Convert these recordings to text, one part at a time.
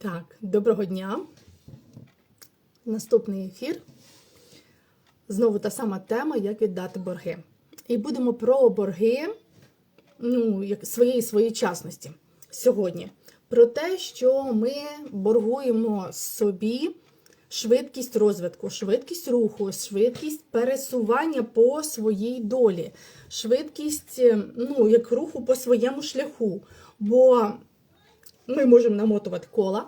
Так, доброго дня. Наступний ефір. Знову та сама тема, як віддати борги. І будемо про борги ну, як своєї своєчасності сьогодні. Про те, що ми боргуємо собі швидкість розвитку, швидкість руху, швидкість пересування по своїй долі, швидкість ну, як руху по своєму шляху. Бо ми можемо намотувати кола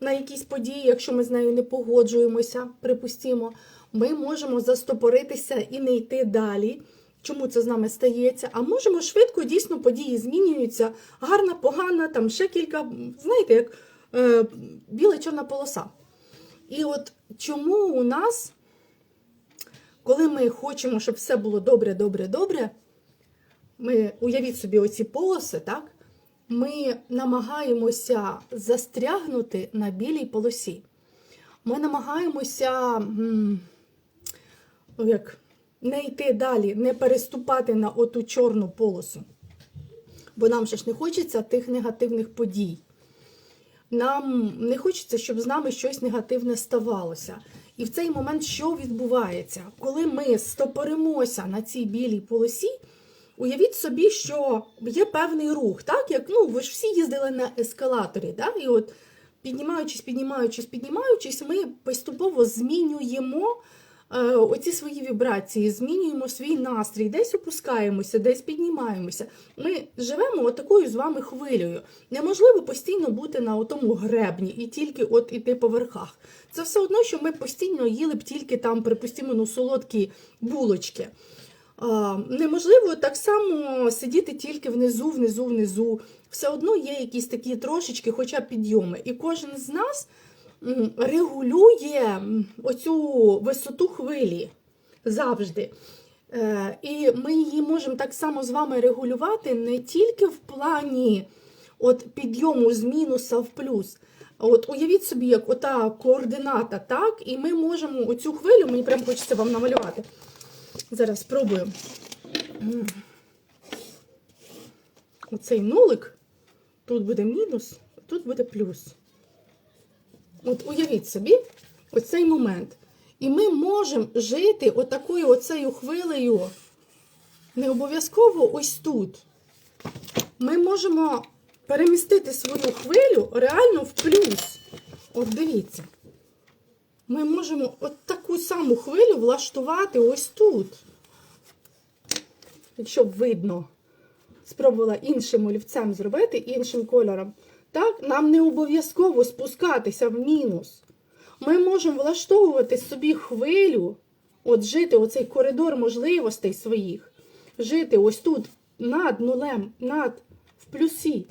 на якісь події, якщо ми з нею не погоджуємося, припустимо. Ми можемо застопоритися і не йти далі. Чому це з нами стається? А можемо швидко, дійсно, події змінюються. Гарна, погана, там ще кілька, знаєте, як е, біла чорна полоса. І от чому у нас, коли ми хочемо, щоб все було добре, добре, добре, ми уявіть собі оці полоси, так? Ми намагаємося застрягнути на білій полосі. Ми намагаємося ну, як, не йти далі, не переступати на оту чорну полосу. Бо нам же ж не хочеться тих негативних подій. Нам не хочеться, щоб з нами щось негативне ставалося. І в цей момент що відбувається? Коли ми стопоримося на цій білій полосі, уявіть собі, що є певний рух, так? Як ну, ви ж всі їздили на ескалаторі, так? і от піднімаючись, піднімаючись, піднімаючись, ми поступово змінюємо е, оці свої вібрації, змінюємо свій настрій, десь опускаємося, десь піднімаємося. Ми живемо отакою з вами хвилею. Неможливо постійно бути на тому гребні і тільки от іти по верхах. Це все одно, що ми постійно їли б тільки там, припустимо, ну, солодкі булочки. Неможливо так само сидіти тільки внизу, внизу, внизу. Все одно є якісь такі трошечки, хоча б підйоми. І кожен з нас регулює оцю висоту хвилі завжди. Е, І ми її можемо так само з вами регулювати не тільки в плані от підйому з мінуса в плюс. От уявіть собі, як ота координата, так, і ми можемо оцю хвилю, мені прямо хочеться вам намалювати. Зараз спробую. Оцей нулик, тут буде мінус, тут буде плюс. От уявіть собі оцей момент. І ми можемо жити отакою оцею хвилею. Не обов'язково ось тут. Ми можемо перемістити свою хвилю реально в плюс. От дивіться. Ми можемо от таку саму хвилю влаштувати ось тут. Якщо видно, спробувала іншим олівцем зробити, іншим кольором. Так, нам не обов'язково спускатися в мінус. Ми можемо влаштовувати собі хвилю, от жити оцей коридор можливостей своїх, жити ось тут над нулем, над в плюсі.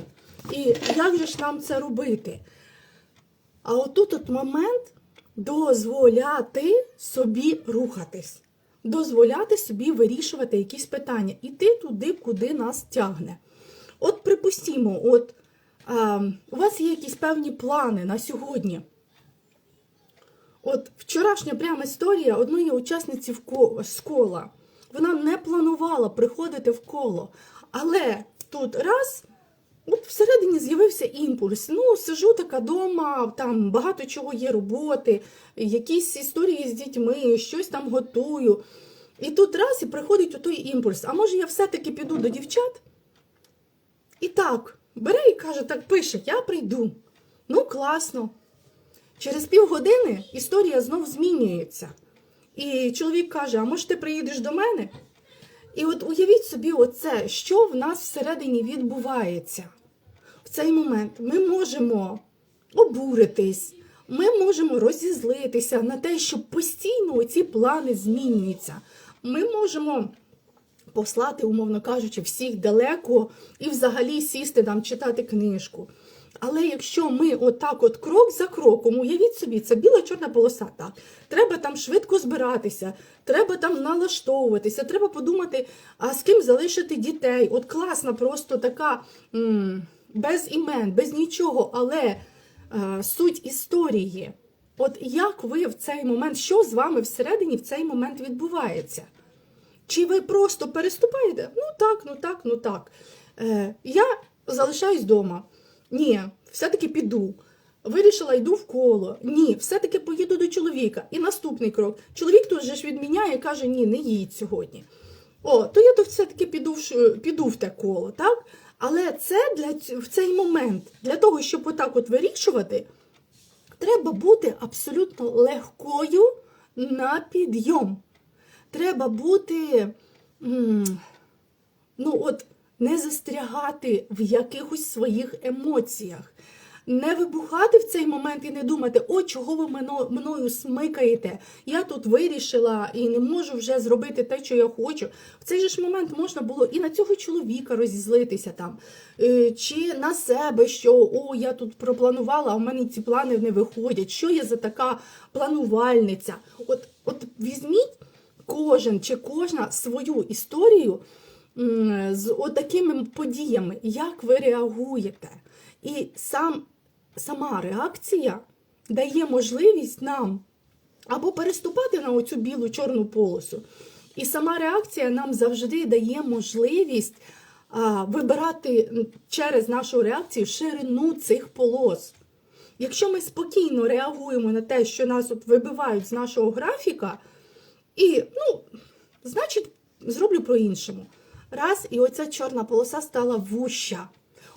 І як же ж нам це робити? А отут от момент дозволяти собі рухатись, дозволяти собі вирішувати якісь питання, іти туди, куди нас тягне. От припустімо, от а, у вас є якісь певні плани на сьогодні. От вчорашня пряма історія одної учасниці в ко- з кола. Вона не планувала приходити в коло, але тут раз. От всередині з'явився імпульс. Ну, сижу така дома, там багато чого є роботи, якісь історії з дітьми, щось там готую. І тут раз і приходить той імпульс. А може я все-таки піду до дівчат? І так, бере і каже, так пише, я прийду. Ну, класно. Через півгодини історія знов змінюється. І чоловік каже: А може ти приїдеш до мене? І от уявіть собі, оце, що в нас всередині відбувається. Цей момент ми можемо обуритись, ми можемо розізлитися на те, що постійно ці плани змінюються. Ми можемо послати, умовно кажучи, всіх далеко і взагалі сісти там читати книжку. Але якщо ми отак, от крок за кроком, уявіть собі, це біла чорна полоса, так. Треба там швидко збиратися, треба там налаштовуватися, треба подумати, а з ким залишити дітей. От класна, просто така м, без імен, без нічого, але е, суть історії. От як ви в цей момент, що з вами всередині в цей момент відбувається? Чи ви просто переступаєте? Ну так, ну так, ну так. Е, я залишаюсь вдома. Ні, все-таки піду. Вирішила, йду в коло. Ні, все-таки поїду до чоловіка. І наступний крок. Чоловік тут же ж відміняє і каже: ні, не їдь сьогодні. О, то я то все-таки піду в, піду в те коло, так? Але це для в цей момент, для того, щоб отак от вирішувати, треба бути абсолютно легкою на підйом. Треба бути, ну от, не застрягати в якихось своїх емоціях. Не вибухати в цей момент і не думати, о, чого ви мною смикаєте. Я тут вирішила і не можу вже зробити те, що я хочу. В цей же ж момент можна було і на цього чоловіка розізлитися там, е, чи на себе, що о, я тут пропланувала, а в мене ці плани не виходять. Що я за така планувальниця? От, от візьміть кожен чи кожна свою історію з отакими подіями, як ви реагуєте. І сам, сама реакція дає можливість нам або переступати на оцю білу чорну полосу. І сама реакція нам завжди дає можливість а, вибирати через нашу реакцію ширину цих полос. Якщо ми спокійно реагуємо на те, що нас от вибивають з нашого графіка, і, ну, значить, зроблю по-іншому. Раз, і оця чорна полоса стала вуща.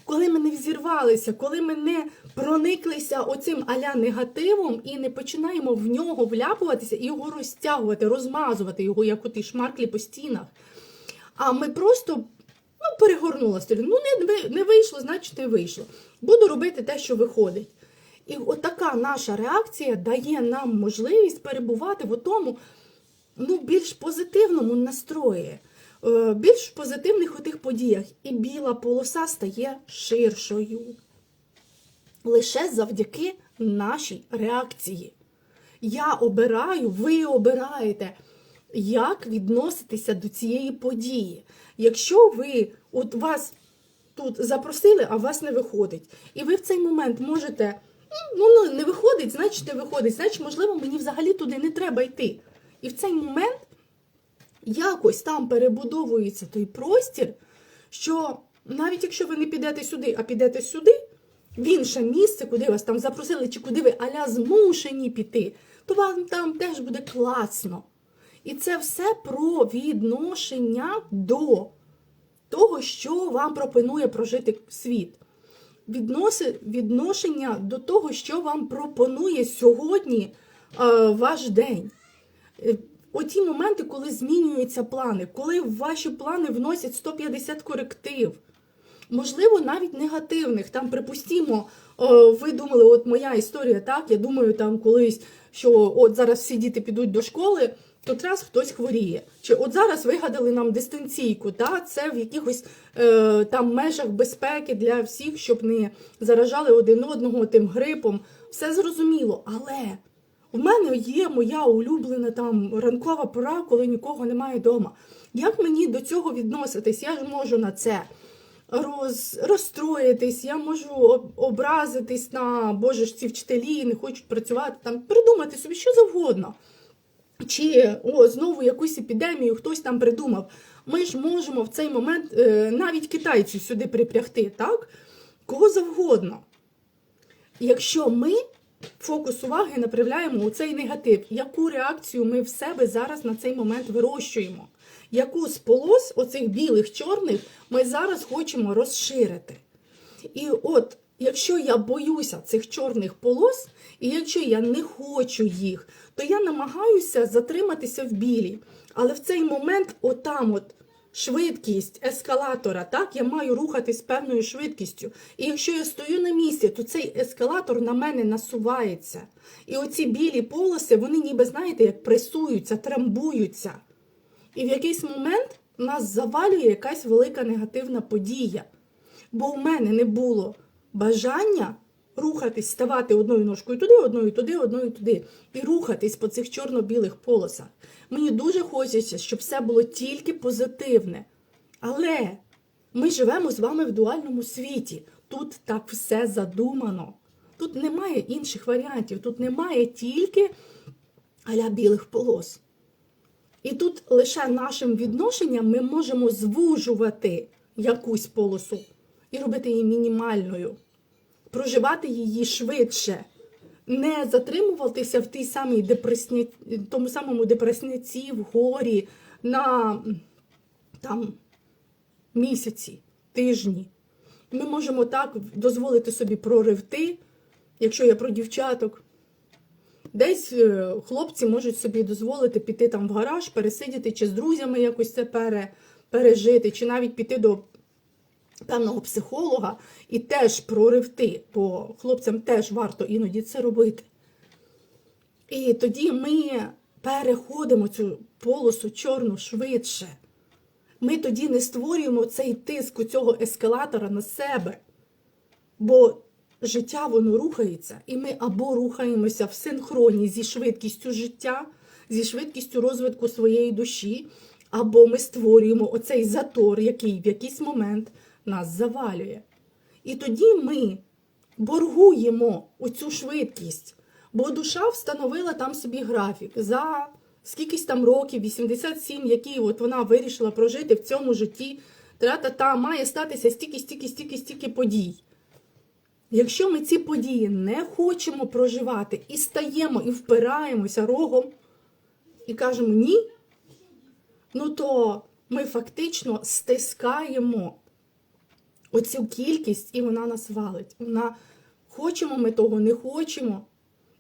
Коли ми не взірвалися, коли ми не прониклися оцим аля негативом і не починаємо в нього вляпуватися і його розтягувати, розмазувати його, як оті шмарклі по стінах. А ми просто ну, перегорнула сторінку. Ну, не, не вийшло, значить не вийшло. Буду робити те, що виходить. І отака наша реакція дає нам можливість перебувати в тому, ну, більш позитивному настрої, більш позитивних отих подіях. І біла полоса стає ширшою. Лише завдяки нашій реакції. Я обираю, ви обираєте, як відноситися до цієї події. Якщо ви от вас тут запросили, а у вас не виходить, і ви в цей момент можете, ну не виходить, значить не виходить, значить, можливо, мені взагалі туди не треба йти. І в цей момент якось там перебудовується той простір, що навіть якщо ви не підете сюди, а підете сюди, в інше місце, куди вас там запросили, чи куди ви аля змушені піти, то вам там теж буде класно. І це все про відношення до того, що вам пропонує прожити світ. Відноси, відношення до того, що вам пропонує сьогодні е, ваш день. Оті моменти, коли змінюються плани, коли в ваші плани вносять 150 коректив, можливо, навіть негативних. Там, припустімо, ви думали, от моя історія, так, я думаю, там колись, що от зараз всі діти підуть до школи, то раз хтось хворіє. Чи от зараз вигадали нам дистанційку, та, це в якихось е, там межах безпеки для всіх, щоб не заражали один одного тим грипом. Все зрозуміло, але. У мене є моя улюблена там ранкова пора, коли нікого немає вдома. Як мені до цього відноситись? Я ж можу на це роз, розстроїтись, я можу образитись на Боже ж ці вчителі не хочуть працювати, там придумати собі що завгодно. Чи о, знову якусь епідемію хтось там придумав. Ми ж можемо в цей момент е, навіть китайців сюди припрягти, так? Кого завгодно. Якщо ми фокус уваги направляємо у цей негатив, яку реакцію ми в себе зараз на цей момент вирощуємо? Яку з полос оцих білих, чорних ми зараз хочемо розширити? І от, якщо я боюся цих чорних полос, і якщо я не хочу їх, то я намагаюся затриматися в білі. Але в цей момент, отам, от швидкість ескалатора, так, я маю рухатись певною швидкістю. І якщо я стою на місці, то цей ескалатор на мене насувається. І оці білі полоси, вони ніби, знаєте, як пресуються, трамбуються. І в якийсь момент нас завалює якась велика негативна подія. Бо у мене не було бажання рухатись, ставати одною ножкою туди, одною туди, одною туди, і рухатись по цих чорно-білих полосах. Мені дуже хочеться, щоб все було тільки позитивне. Але ми живемо з вами в дуальному світі. Тут так все задумано. Тут немає інших варіантів, тут немає тільки аля білих полос. І тут лише нашим відношенням ми можемо звужувати якусь полосу і робити її мінімальною. Проживати її швидше, не затримуватися в тій самій депресні, тому самому депресняці, в горі на там місяці, тижні. Ми можемо так дозволити собі проривти, якщо я про дівчаток. Десь е, хлопці можуть собі дозволити піти там в гараж, пересидіти, чи з друзями якось це пере, пережити, чи навіть піти до певного психолога і теж проривти, бо хлопцям теж варто іноді це робити. І тоді ми переходимо цю полосу чорну швидше. Ми тоді не створюємо цей тиск цього ескалатора на себе. Бо життя воно рухається, і ми або рухаємося в синхроні зі швидкістю життя, зі швидкістю розвитку своєї душі, або ми створюємо оцей затор, який в якийсь момент нас завалює. І тоді ми боргуємо оцю швидкість, бо душа встановила там собі графік за скількись там років, 87, які от вона вирішила прожити в цьому житті. Та-та-та, має статися стільки, стільки, стільки, стільки подій. Якщо ми ці події не хочемо проживати і стаємо і впираємося рогом і кажемо ні, ну то ми фактично стискаємо оцю кількість, і вона нас валить. Вона хочемо ми того, не хочемо.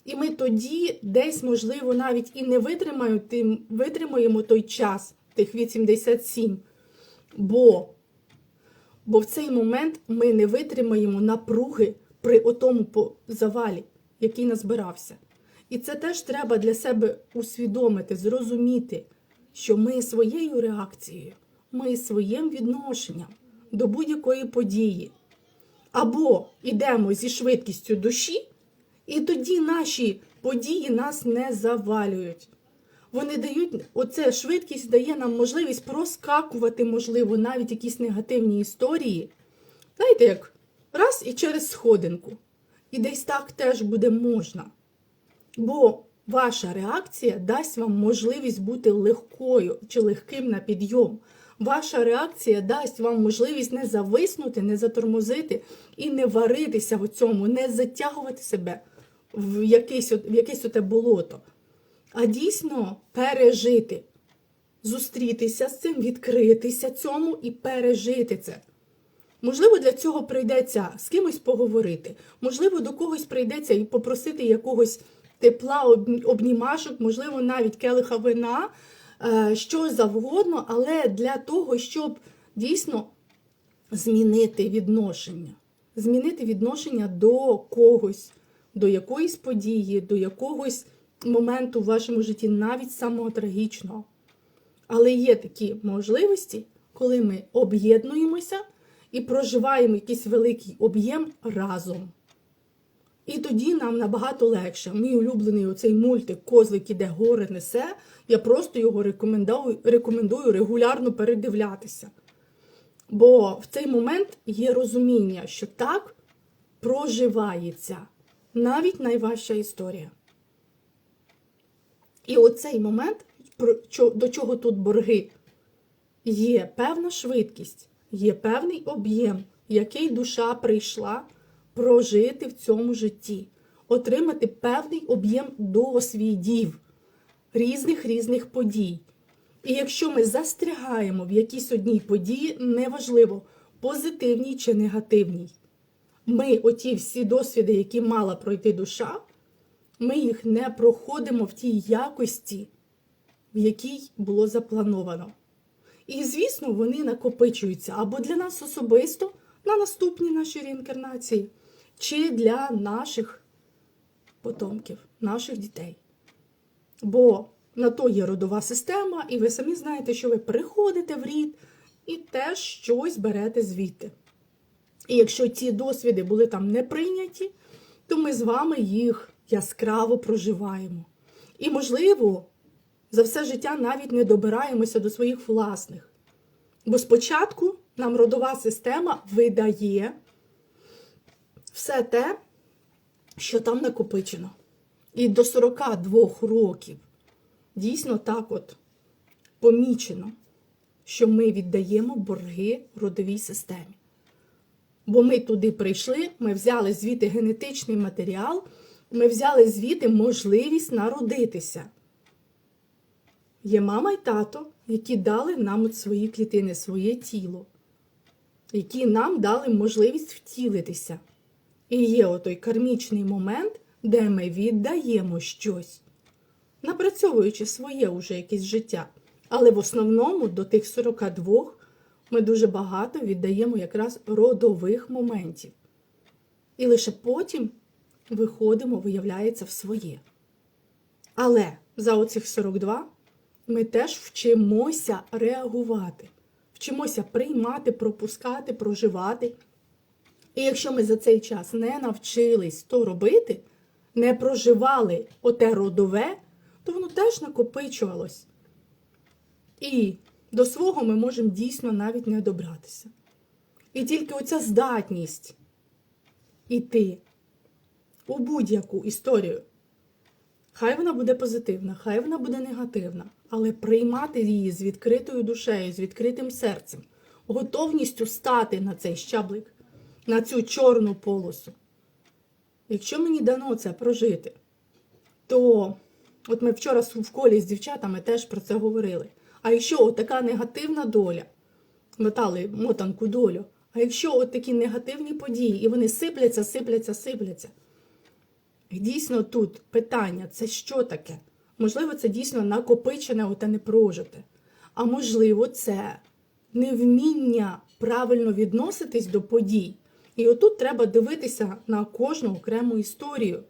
І ми тоді десь, можливо, навіть і не витримаємо, той час, тих 87. Бо, бо в цей момент ми не витримаємо напруги при отому завалі, який назбирався. І це теж треба для себе усвідомити, зрозуміти, що ми своєю реакцією, ми своїм відношенням до будь-якої події або йдемо зі швидкістю душі, і тоді наші події нас не завалюють. Вони дають, оце швидкість дає нам можливість проскакувати, можливо, навіть якісь негативні історії. Знаєте, як раз і через сходинку. І десь так теж буде можна. Бо ваша реакція дасть вам можливість бути легкою чи легким на підйом. Ваша реакція дасть вам можливість не зависнути, не затормозити і не варитися в цьому, не затягувати себе в якесь, в якесь оте болото, а дійсно пережити, зустрітися з цим, відкритися цьому і пережити це. Можливо, для цього прийдеться з кимось поговорити. Можливо, до когось прийдеться і попросити якогось тепла, обнімашок, можливо, навіть келиха вина, що завгодно, але для того, щоб дійсно змінити відношення. Змінити відношення до когось, до якоїсь події, до якогось моменту в вашому житті, навіть самого трагічного. Але є такі можливості, коли ми об'єднуємося і проживаємо якийсь великий об'єм разом. І тоді нам набагато легше. Мій улюблений оцей мультик Козлик іде гори несе. Я просто його рекомендую, рекомендую регулярно передивлятися. Бо в цей момент є розуміння, що так проживається навіть найважча історія. І оцей момент, до чого тут борги, є певна швидкість, є певний об'єм, який душа прийшла прожити в цьому житті, отримати певний об'єм досвідів різних різних подій. І якщо ми застрягаємо в якійсь одній події, неважливо, позитивній чи негативній, ми оті всі досвіди, які мала пройти душа, ми їх не проходимо в тій якості, в якій було заплановано. І, звісно, вони накопичуються або для нас особисто на наступні наші реінкарнації, чи для наших потомків, наших дітей. Бо на то є родова система, і ви самі знаєте, що ви приходите в рід і теж щось берете звідти. І якщо ці досвіди були там не прийняті, то ми з вами їх яскраво проживаємо. І, можливо, за все життя навіть не добираємося до своїх власних. Бо спочатку нам родова система видає все те, що там накопичено. І до 42 років дійсно так от помічено, що ми віддаємо борги родовій системі. Бо ми туди прийшли, ми взяли звідти генетичний матеріал, ми взяли звідти можливість народитися. Є мама й тато, які дали нам от свої клітини, своє тіло, які нам дали можливість втілитися. І є отой кармічний момент, де ми віддаємо щось, напрацьовуючи своє уже якесь життя. Але в основному до тих 42 ми дуже багато віддаємо якраз родових моментів. І лише потім виходимо, виявляється, в своє. Але за оцих 42 ми теж вчимося реагувати, вчимося приймати, пропускати, проживати. І якщо ми за цей час не навчились то робити, не проживали оте родове, то воно теж накопичувалось. І до свого ми можемо дійсно навіть не добратися. І тільки оця здатність іти у будь-яку історію, хай вона буде позитивна, хай вона буде негативна, але приймати її з відкритою душею, з відкритим серцем, готовністю стати на цей щаблик, на цю чорну полосу. Якщо мені дано це прожити, то от ми вчора в колі з дівчатами теж про це говорили. А якщо от така негативна доля, мотали мотанку долю, а якщо от такі негативні події, і вони сипляться, сипляться, сипляться. Дійсно тут питання: це що таке? Можливо, це дійсно накопичене, оте не прожите. А можливо, це невміння правильно відноситись до подій. І отут треба дивитися на кожну окрему історію.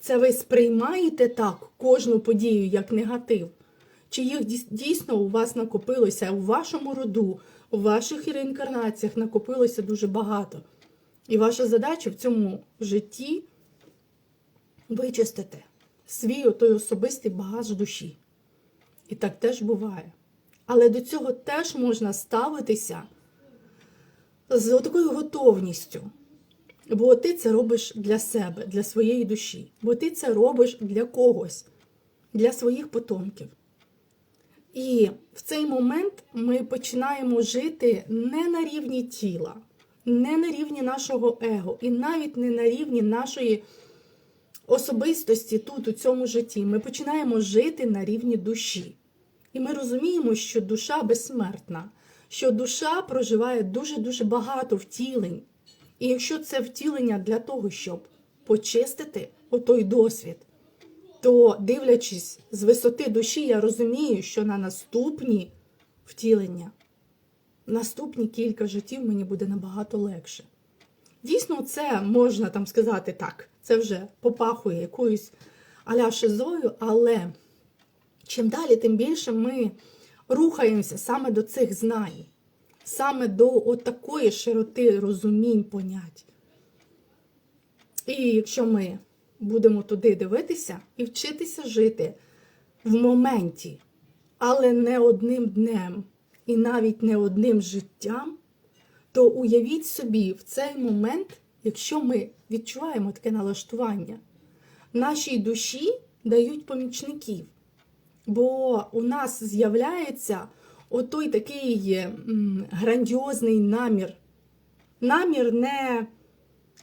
Це ви сприймаєте так кожну подію як негатив? Чи їх дійсно у вас накопилося у вашому роду, у ваших реінкарнаціях накопилося дуже багато. І ваша задача в цьому житті вичистити свій той особистий багаж душі. І так теж буває. Але до цього теж можна ставитися з такою готовністю. Бо ти це робиш для себе, для своєї душі. Бо ти це робиш для когось, для своїх потомків. І в цей момент ми починаємо жити не на рівні тіла, не на рівні нашого его, і навіть не на рівні нашої особистості тут, у цьому житті. Ми починаємо жити на рівні душі. І ми розуміємо, що душа безсмертна, що душа проживає дуже-дуже багато втілень. І якщо це втілення для того, щоб почистити отой досвід, то, дивлячись з висоти душі, я розумію, що на наступні втілення, наступні кілька життів мені буде набагато легше. Дійсно, це можна там сказати так, це вже попахує якоюсь аля шизою, але чим далі, тим більше ми рухаємося саме до цих знань, саме до отакої широти розумінь понять. І якщо ми будемо туди дивитися і вчитися жити в моменті, але не одним днем і навіть не одним життям, то уявіть собі, в цей момент, якщо ми відчуваємо таке налаштування, нашій душі дають помічників. Бо у нас з'являється отой такий грандіозний намір. Намір не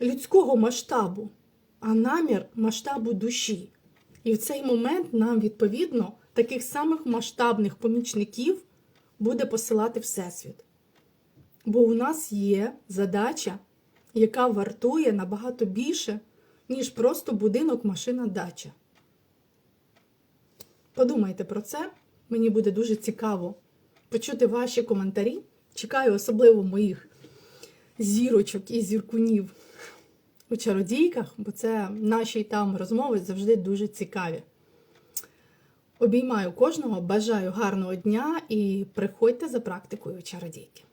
людського масштабу, а намір масштабу душі. І в цей момент нам, відповідно, таких самих масштабних помічників буде посилати Всесвіт. Бо у нас є задача, яка вартує набагато більше, ніж просто будинок, машина, дача. Подумайте про це, мені буде дуже цікаво почути ваші коментарі. Чекаю особливо моїх зірочок і зіркунів у чародійках, бо це наші там розмови завжди дуже цікаві. Обіймаю кожного, бажаю гарного дня і приходьте за практикою чародійки.